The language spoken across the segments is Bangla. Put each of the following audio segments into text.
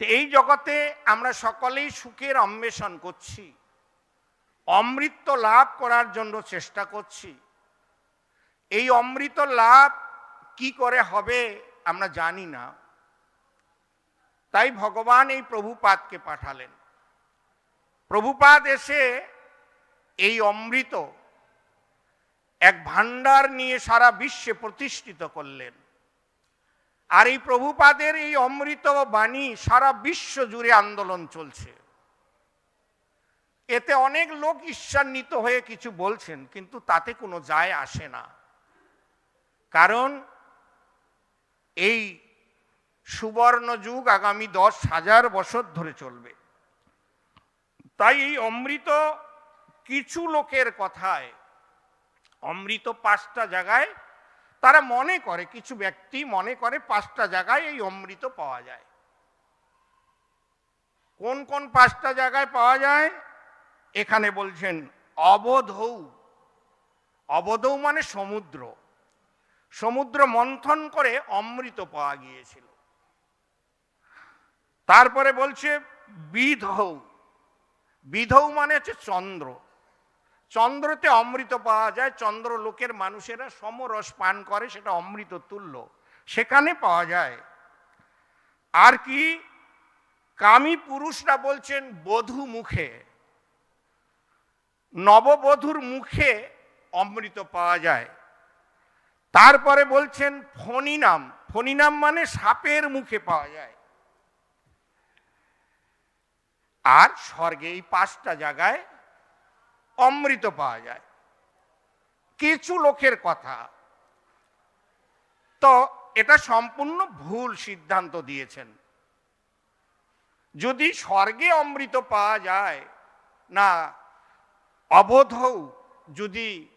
এই জগতে আমরা সকলেই সুখের অন্বেষণ করছি। অমৃত লাভ করার জন্য চেষ্টা করছি। এই অমৃত লাভ কি করে হবে আমরা জানি না। তাই ভগবান এই প্রভুপাদকে পাঠালেন। প্রভুপাদ এসে এই অমৃত এক ভাণ্ডার নিয়ে সারা বিশ্বে প্রতিষ্ঠিত করলেন। আর এই প্রভুপাদের এই অমৃত বাণী সারা বিশ্ব জুড়ে আন্দোলন চলছে। এতে অনেক লোক ঈশ্বান্বিত হয়ে কিছু বলছেন, কিন্তু তাতে কোনো যায় আসে না। কারণ এই সুবর্ণ যুগ আগামী দশ হাজার বছর ধরে চলবে। তাই এই অমৃত কিছু লোকের কথায়, অমৃত পাঁচটা জায়গায় তারা মনে করে, কিছু ব্যক্তি মনে করে পাঁচটা জায়গায় এই অমৃত পাওয়া যায়। কোন কোন পাঁচটা জায়গায় পাওয়া যায়? এখানে বলছেন অবধৌ। অবধৌ মানে সমুদ্র। সমুদ্র মন্থন করে অমৃত পাওয়া গিয়েছিল। তারপরে বলছে বিধৌ। বিধৌ মানে হচ্ছে চন্দ্র। চন্দ্রতে অমৃত পাওয়া যায় চন্দ্র লোকের মানুষেরা সমরস পান করে, সেটা অমৃত তুল্য। সেখানে পাওয়া যায়। আর কি? কামী পুরুষরা বলছেন, বধূ মুখে। নববধূর মুখে অমৃত পাওয়া যায়। তারপরে বলছেন, ফণিনাম। ফণিনাম মানে সাপের মুখে পাওয়া যায়। আর স্বর্গে এই পাঁচটা জায়গায় অমৃত পাওয়া যায়। কিছু লোকের কথা। তো এটা সম্পূর্ণ ভুল সিদ্ধান্ত দিয়েছেন। যদি স্বর্গে অমৃত পাওয়া যায়, না অবোধৌ যদি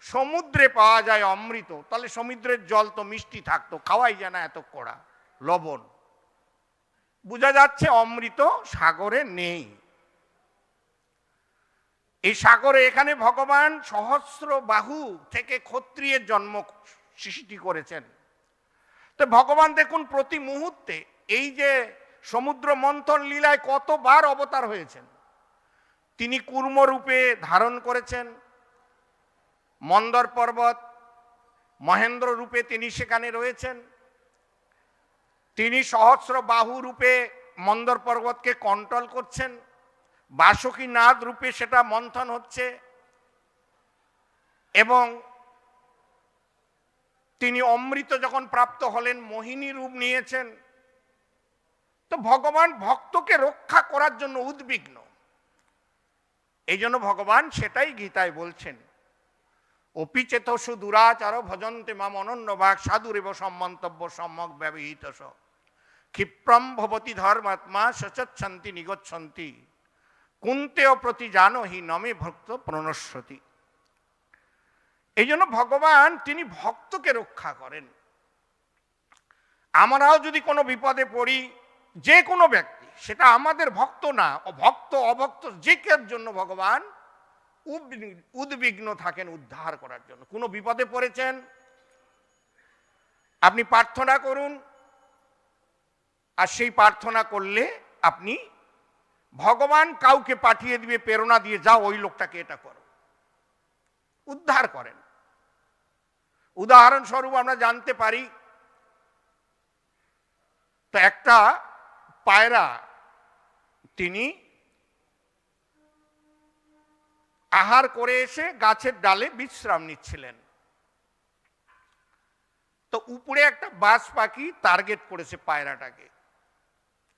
সমুদ্রে পাওয়া যায় অমৃত, তাহলে সমুদ্রের জল তো মিষ্টি থাকতো, খাওয়াই যায় না এত কড়া, লবণ। বোঝা যাচ্ছে অমৃত সাগরে নেই। এই সাগরে এখানে ভগবান সহস্র বাহু থেকে ক্ষত্রিয়ের জন্ম সৃষ্টি করেছেন। তো ভগবান দেখুন, প্রতি মুহূর্তে এই যে সমুদ্র মন্থন লীলায় কতবার অবতার হয়েছেন, তিনি কুর্ম রূপে ধারণ করেছেন, মন্দর পর্বত, মহেন্দ্র রূপে তিনি সেখানে রয়েছেন, তিনি সহস্র বাহু রূপে মন্দর পর্বতকে কন্ট্রোল করছেন বাসকী নাদ রূপে সেটা মন্থন হচ্ছে এবং তিনি অমৃত যখন প্রাপ্ত হলেন, মোহিনী রূপ নিয়েছেন, তো ভগবান ভক্তকে রক্ষা করার জন্য উদ্বিগ্ন। এই জন্য ভগবান সেটাই গীতায় বলছেন অপিচেতসু দুরাচার ভজন্তে মাম অনন্য ভাগ সাধুরেব সম্মন্তব্য সম্যক ব্যবহৃত ক্ষিপ্রম ভবতি ধর্মাত্মা সচচ্ছন্তি নিগচ্ছন্তি। কুন্তেয় প্রতি জানো হি নমে ভক্ত প্রণস্বতী এই জন্য ভগবান তিনি ভক্তকে রক্ষা করেন। আমরাও যদি কোনো বিপদে পড়ি, যে কোনো ব্যক্তি, সেটা আমাদের ভক্ত না, ভক্ত, অভক্ত, যে কের জন্য ভগবান উদ্বিগ্ন থাকেন, উদ্ধার করার জন্য। কোনো বিপদে পড়েছেন? আপনি প্রার্থনা করুন, আর সেই প্রার্থনা করলে আপনি ভগবান কাউকে পাঠিয়ে দিবে, প্রেরণা দিয়ে যাও, ওই লোকটাকে এটা করো। উদ্ধার করেন। উদাহরণস্বরূপ আমরা জানতে পারি, তো একটা পায়রা, তিনি আহার করে এসে গাছের ডালে বিশ্রাম নিচ্ছিলেন। তো উপরে একটা বাস পাখি টার্গেট করেছে পায়রাটাকে।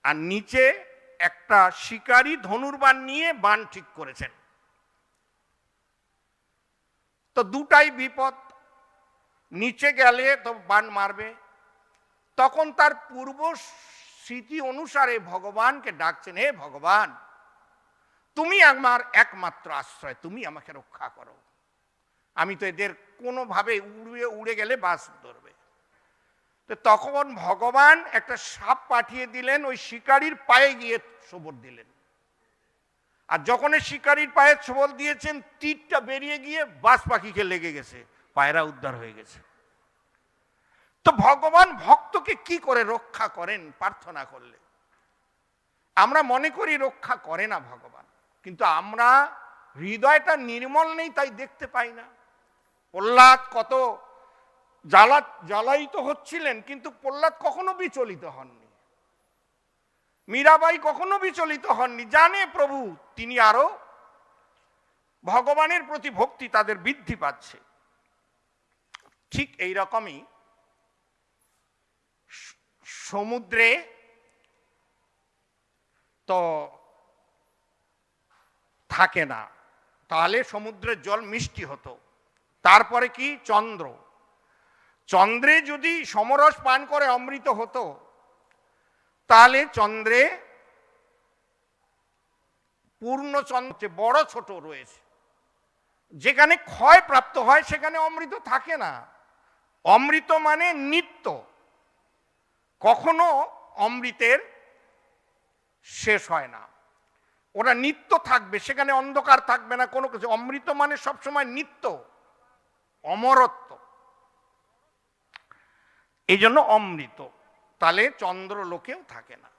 আর নিচে একটা শিকারী ধনুর্বান নিয়ে বান ঠিক করেছেন। তো দুটাই বিপদ। নিচে গেলে তো বান মারবে। তখন তার পূর্ব স্মৃতি অনুসারে ভগবানকে ডাকছেন, হে ভগবান, তুমি আমার একমাত্র আশ্রয়, তুমি আমাকে রক্ষা করো। আমি তো এদের কোনোভাবে উড়ে উড়ে গেলে বাস ধরবে তো তখন ভগবান একটা সাপ পাঠিয়ে দিলেন, ওই শিকারীর পায়ে গিয়ে সবর দিলেন। আর যখন শিকারীর পায়ে সবল দিয়েছেন, তীরটা বেরিয়ে গিয়ে বাস পাখিকে লেগে গেছে, পায়রা উদ্ধার হয়ে গেছে। তো ভগবান ভক্তকে কি করে রক্ষা করেন, প্রার্থনা করলে? আমরা মনে করি রক্ষা করে না ভগবান, কিন্তু আমরা হৃদয়টা নির্মল নেই, তাই দেখতে পাই না। প্রহ্লাদ কত জ্বালা জ্বালায়িত হচ্ছিলেন, কিন্তু প্রহ্লাদ কখনো বিচলিত হননি। মীরাবাই কখনো বিচলিত হননি। জানে প্রভু, তিনি আরও ভগবানের প্রতি ভক্তি তাদের বৃদ্ধি পাচ্ছে। ঠিক এই রকমই সমুদ্রে তো থাকে না। তাহলে সমুদ্রের জল মিষ্টি হতো। তারপরে কি? চন্দ্র। চন্দ্রে যদি সমরস পান করে অমৃত হতো, তাহলে চন্দ্রে পূর্ণ চন্দ্র বড় ছোট রয়েছে, যেখানে ক্ষয় প্রাপ্ত হয় সেখানে অমৃত থাকে না। অমৃত মানে নিত্য। কখনো অমৃতের শেষ হয় না। ওরা নিত্য থাকবে, সেখানে অন্ধকার থাকবে না কোনো কিছু। অমৃত মানে সবসময় নিত্য, অমরত্ব। এই জন্য অমৃত। তাহলে চন্দ্র লোকেও থাকে না।